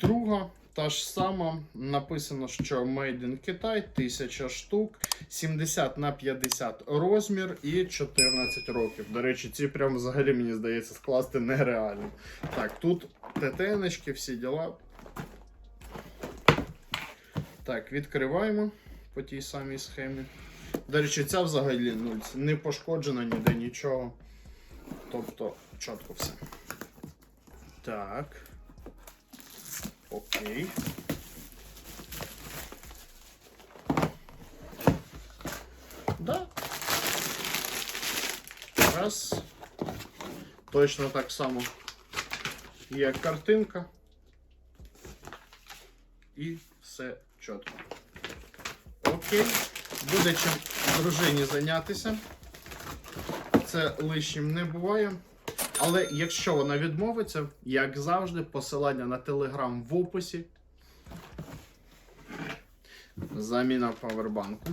Друга, та ж сама, написано, що Made in Китай, 1000 штук, 70 на 50 розмір і 14 років. До речі, ці прям взагалі мені здається скласти нереально. Так, тут ТТНочки, всі діла. Так, відкриваємо по тій самій схемі. До речі, ця взагалі ну, не пошкоджена ніде нічого. Тобто, чітко все. Так. Окей. Да. Раз. Точно так само. Є картинка. І все чітко. Окей. Буде чим дружині зайнятися. Це лишнім не буває. Але якщо вона відмовиться, як завжди, посилання на телеграм в описі. Заміна павербанку.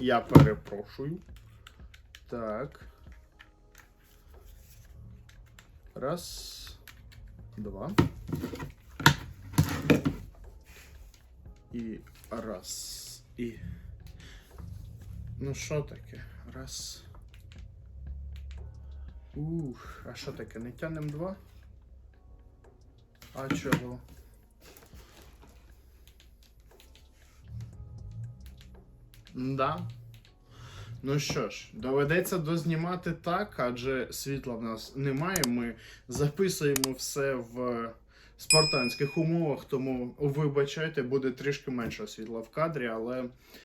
Я перепрошую. Так. Раз. Два. І раз. І. Ну що таке? Раз. Ух, а що таке? Не тянем два? А чого? Да. Ну що ж, доведеться дознімати так, адже світла в нас немає. Ми записуємо все в спартанських умовах, тому вибачайте, буде трішки менше світла в кадрі, але